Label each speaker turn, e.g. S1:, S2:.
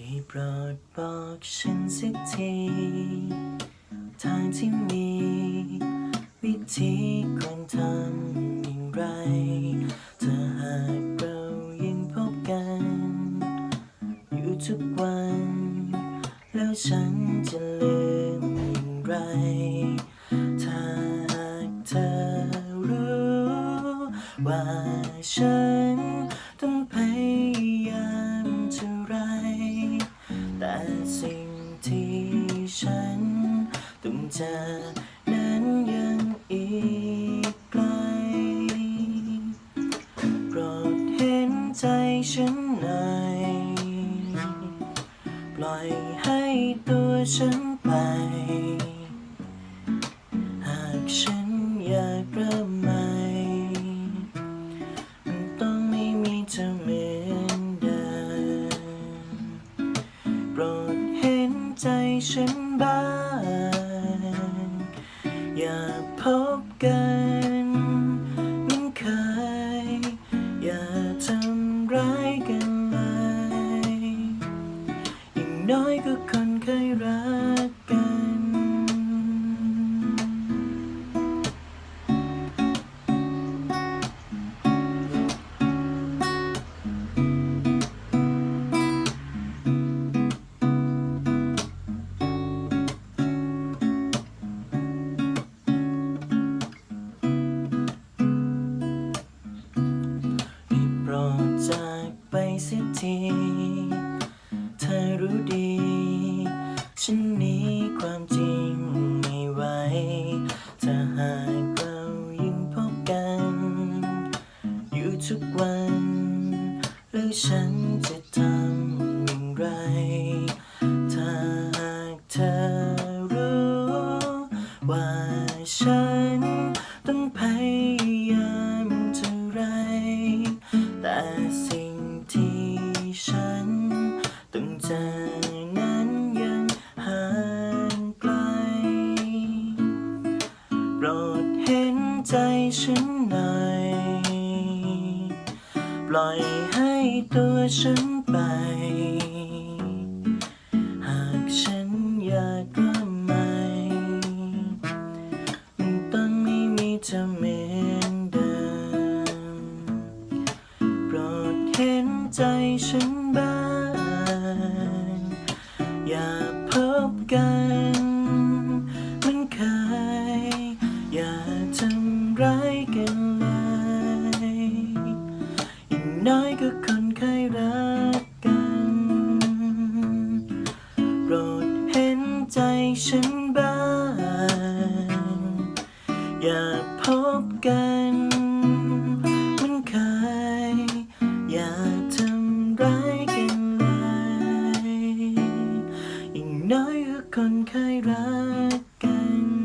S1: ได้โปรดบอกฉันสักที ทางที่มี วิธีควรทำอย่างไร ถ้าหากเรายังพบกัน อยู่ทุกวัน แล้วฉันจะลืมอย่างไร ถ้าหากเธอรู้ว่าฉัน เจอนั้นยังอีกไกลโปรดเห็นใจฉันหน่อยปล่อยให้ตัวฉันไป หากฉันอยากเริ่มใหม่มันต้องไม่มีเธอเหมือนเดิมโปรดเห็นใจฉันบ้าง อย่าพบกันมันเคย อย่าทำร้ายกันเลยอย่างน้อยก็ ฉันนี้ความจริงไม่ไหวถ้าหากเรายังพบกัน อยู่ทุกวัน แล้วฉันจะทำอย่างไร ถ้าหากเธอรู้ ว่าฉันต้องพยาย ฉันหน่อยปล่อยให้ตัวฉันไป หากฉันอยากเริ่มใหม่มันต้องไม่มีเธอเหมือนเดิมโปรดเห็นใจฉัน ร้ายกันเลยอย่างน้อยก็คนเคยรักกันโปรดเห็นใจฉันบ้างอย่าพบกันเหมันเคยอย่าทำร้ายกันเลยอย่างน้อยก็คนเคยรักกัน